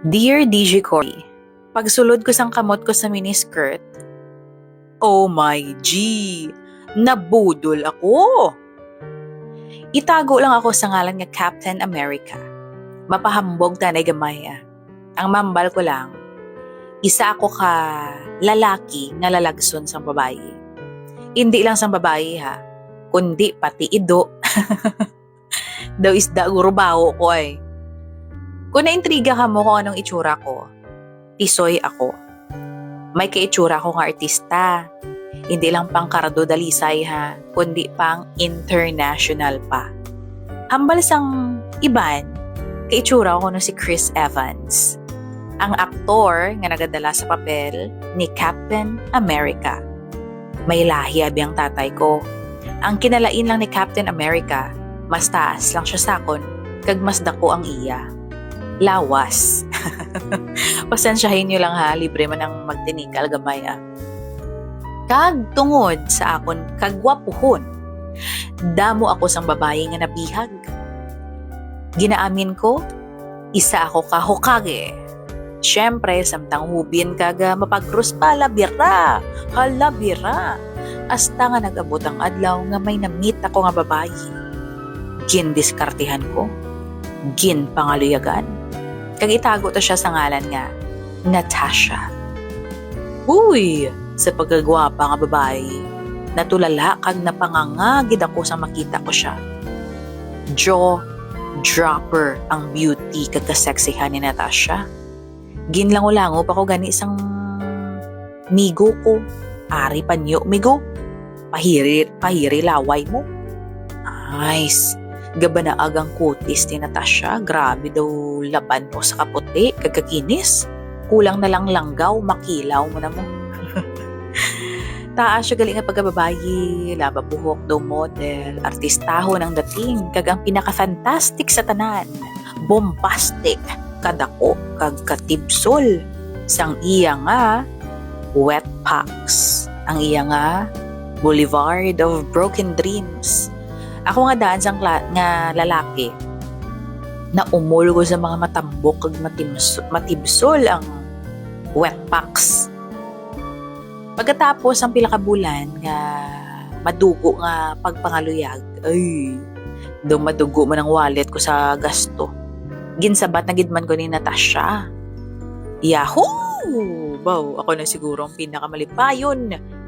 Dear DJ Cory, pagsulod ko sang kamot ko sa miniskirt, Oh my G! Nabudol ako! Itago lang ako sa ngalan nga Captain America. Mapahambog tanay gamay ah. Ang mambal ko lang, isa ako ka lalaki nga lalagson sang babae. Hindi lang sang babae ha, kundi pati ido. Daw isda gurubaho ko ay. Kung naintriga ka mo kung anong itsura ko, tisoy ako. May kaitsura ko nga artista. Hindi lang pang Cardo Dalisay ha, kundi pang international pa. Hambal sang iban, kaitsura ko no si Chris Evans. Ang aktor nga nagadala sa papel ni Captain America. May lahi abi ang tatay ko. Ang kinalain lang ni Captain America, mas taas lang siya sakon, kag mas dako ang iya lawas. Pasensyahin nyo lang ha, libre man ang magtinikal gamay ah. Kag tungod sa akon kagwapuhon, damo ako sang babae nga nabihag. Ginaamin ko, isa ako ka Hokage. Siyempre, samtang hubin kaga mapagkrus pa labira, halabira. Asta nga nagabot ang adlaw nga may namit ako nga babae. Gindiskartihan ko, gin pangaluyagan. Kag itago to siya sa ngalan nga, Natasha. Uy, sa pagkagwapa nga babae, natulala kag napangangagid ako sa makita ko siya. Jaw dropper ang beauty kag kaseksihan ni Natasha. Ginlango-lango pa ko gani isang migo ko. Ari panyo migo. Pahiri, pahiri laway mo. Nice. Gaba na agang kutis ni Natasha. Grabe daw laban mo sa kaputi, kagakinis. Kulang na lang langgaw, makilaw mo na mo. Taas siya galing nga pagkababayi, laba buhok daw model, artistaho ng dating, kag ang pinaka-fantastic sa tanan, bombastic, kadako, kag katibsol, sang iya nga, wet packs, ang iya nga, Boulevard of Broken Dreams, ako nga daan sang nga lalaki na umulgo sa mga matambok kag matibsol ang wet packs. Pagkatapos ang pila ka bulan nga madugo nga pagpangaluyag, ay, do madugo man ang wallet ko sa gasto. Ginsabat na gidman ko ni Natasha. Yahoo! Wow, ako na siguro ang pinakamalipayon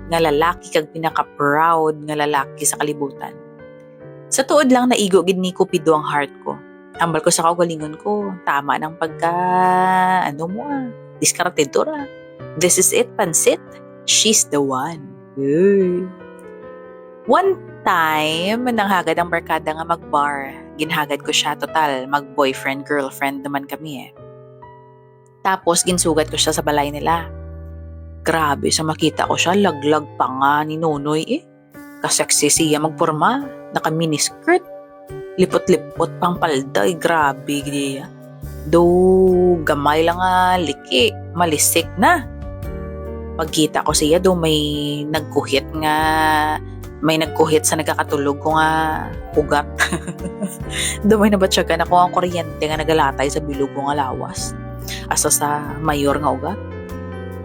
nga lalaki kag pinaka-proud nga lalaki sa kalibutan. Sa tuod lang naigo gid ni Cupido ang heart ko. Hambal ko sa kaugalingon ko, tama ng pagka, ano mo ah, discarded to ra. This is it, pansit. She's the one. Hey. One time, nanghagad ang barkada nga mag-bar. Ginhagad ko siya total, mag-boyfriend, girlfriend naman kami eh. Tapos, ginsugat ko siya sa balay nila. Grabe, sa makita ko siya, laglag pa nga ni Nonoy eh. Kaseksi siya magporma, naka-miniskirt. Lipot-lipot pang palday, grabe diya. Do, gamay lang nga, liki, malisik na. Pagkita ko siya, do may nagkuhit nga, may nagkuhit sa nagkakatulog ko nga ugat. do may nabatsagan ako ang kuryente nga nagalatay sa bilog ko nga lawas. Asa sa mayor nga ugat.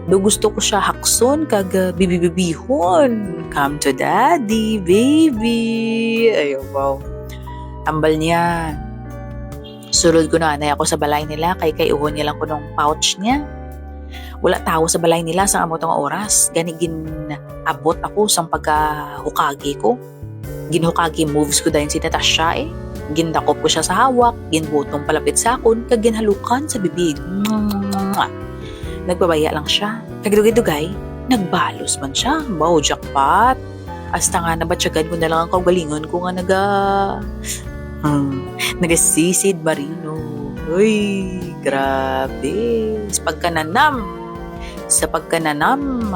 Do gusto ko siya hakson kag bibibibihon. Come to daddy, baby. Ayaw, wow. Ambal niya. Sulod ko na anay ako sa balay nila kay kay uhon niya lang ko nung pouch niya. Wala tao sa balay nila sa amot nga oras. Gani gin abot ako sa pagkahukagi ko. Ginhukagi moves ko dahil si Natasha eh. Gindakop ko siya sa hawak, ginbutong palapit sa akon, kag ginhalukan sa bibig. Mwah! Nagbabaya lang siya. Kagidugay-dugay, nagbalos man siya. Wow, jackpot. Hasta nga nabatsagan ko na lang ang kaugalingon ko nga naga... Hmm, nagasisid marino. Uy, grabe. Sa pagkananam. Sa pagkananam.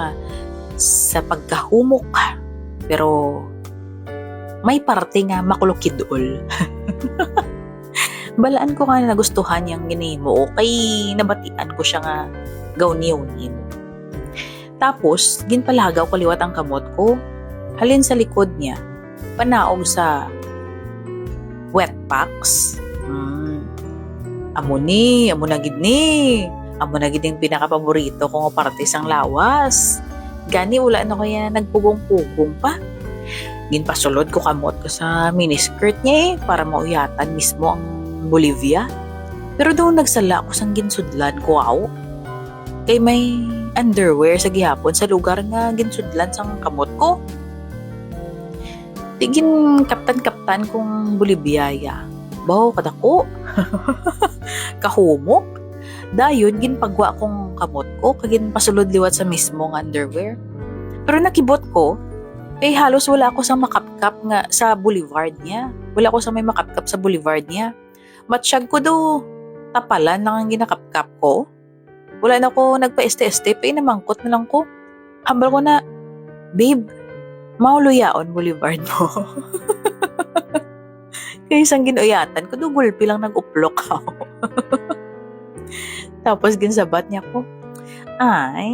Sa pagkahumok. Pero may parte nga makulukidol. Balaan ko nga na nagustuhan niyang ginimo. Okay, nabatian ko siya nga gawniw-niw. Tapos, ginpalagaw ko liwat ang kamot ko. Halin sa likod niya, panaog sa wet packs. Hmm. Amo ni, amo na gid ni. Amo na gid pinakapaborito ko nga parte sang lawas. Gani wala na ko yan nagpugong-pugong pa. Ginpasulod ko kamot ko sa miniskirt niya eh, para mauyatan mismo ang Bolivia. Pero doon nagsala ko sang ginsudlan ko aw. Kay may underwear sa gihapon sa lugar nga ginsudlan sang kamot ko. Tigin kaptan-kaptan kong Boliviaya. Baw, kadako. Kahumok. Dayon, ginpagwa kong kamot ko, kagin pasulod liwat sa mismong underwear. Pero nakibot ko, eh halos wala ako sa makapkap nga sa boulevard niya. Wala ako sa may makapkap sa boulevard niya. Matsyag ko do, tapalan lang ang ginakapkap ko. Wala na ako nagpa-este-este, pa inamangkot na lang ko. Hambal ko na, babe, mauluyaon boulevard mo. Kaya isang ginuyatan ko, dugulpi lang nag-uplok ako. Tapos ginsabat niya ko, ay,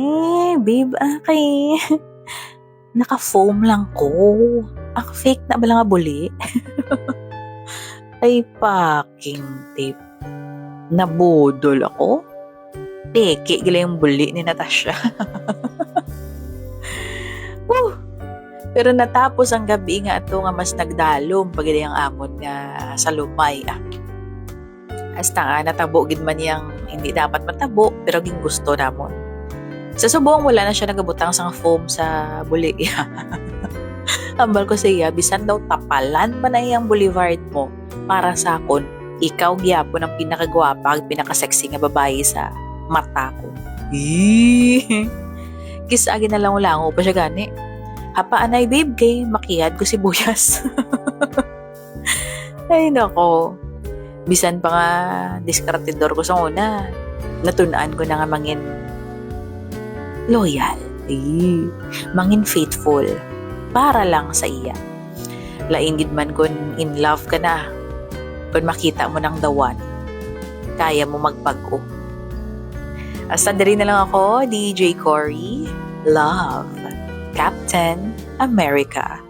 babe, akay, naka-foam lang ko. Ang fake na ba lang nga buli? ay, packing tape. Nabudol ako. Peke, gila yung buli ni Natasha. Woo! Pero natapos ang gabi nga ato nga mas nagdalom pag ang amon nga sa lumay. Ah. Hasta nga natabo gid man yang hindi dapat matabo pero ging gusto namon. Sa subong wala na siya nagabutang sang foam sa buli. Ambal ko sa iya, bisan daw tapalan pa na iyang boulevard mo para sa akon, ikaw gyapon ang pinakagwapa ag pinakasexy nga babae sa mata ko. Eee! Kisagi na lang ulango pa siya gani. Hapaan ay babe kay makiyad ko sibuyas. ay nako. Bisan pa nga diskartidor ko sa una. Natunaan ko na nga mangin loyal. Ay, mangin faithful. Para lang sa iya. Lain gid man kun in love ka na. Kung makita mo ng the one, kaya mo magpag-o. Hasta diri na lang ako, DJ Cory. Love. Captain America.